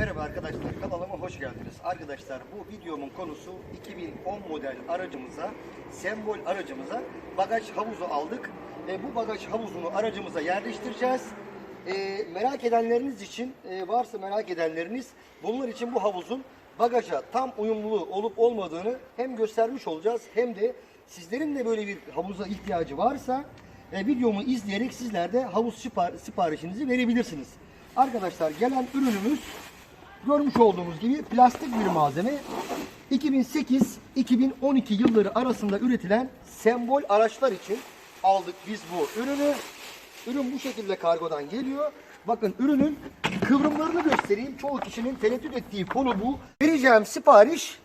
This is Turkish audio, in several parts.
Merhaba arkadaşlar kanalıma hoş geldiniz. Arkadaşlar bu videomun konusu 2010 model aracımıza, sembol aracımıza bagaj havuzu aldık. E, bu bagaj havuzunu aracımıza yerleştireceğiz. E, merak edenleriniz için e, varsa merak edenleriniz bunlar için bu havuzun bagaja tam uyumlu olup olmadığını hem göstermiş olacağız hem de sizlerin de böyle bir havuza ihtiyacı varsa e, videomu izleyerek sizler de havuz sipar- siparişinizi verebilirsiniz. Arkadaşlar gelen ürünümüz görmüş olduğumuz gibi plastik bir malzeme. 2008-2012 yılları arasında üretilen sembol araçlar için aldık biz bu ürünü. Ürün bu şekilde kargodan geliyor. Bakın ürünün kıvrımlarını göstereyim. Çoğu kişinin tereddüt ettiği konu bu. Vereceğim sipariş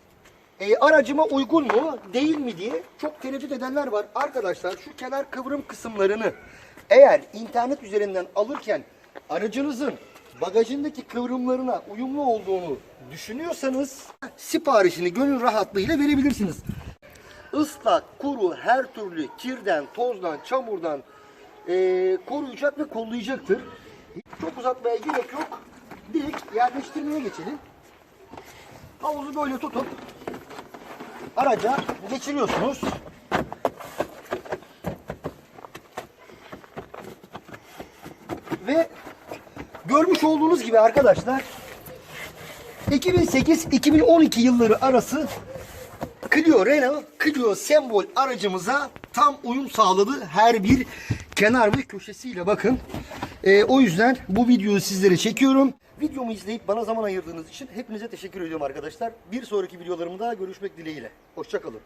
e, aracıma uygun mu değil mi diye çok tereddüt edenler var. Arkadaşlar şu kenar kıvrım kısımlarını eğer internet üzerinden alırken aracınızın bagajındaki kıvrımlarına uyumlu olduğunu düşünüyorsanız siparişini gönül rahatlığıyla verebilirsiniz. Islak, kuru, her türlü kirden, tozdan, çamurdan e, koruyacak ve kollayacaktır. Çok uzatmaya gerek yok. Direkt yerleştirmeye geçelim. Havuzu böyle tutup araca geçiriyorsunuz. Ve görmüş olduğunuz gibi arkadaşlar 2008-2012 yılları arası Clio Renault Clio sembol aracımıza tam uyum sağladı. Her bir kenar ve köşesiyle bakın. Ee, o yüzden bu videoyu sizlere çekiyorum. Videomu izleyip bana zaman ayırdığınız için hepinize teşekkür ediyorum arkadaşlar. Bir sonraki videolarımda görüşmek dileğiyle. Hoşçakalın.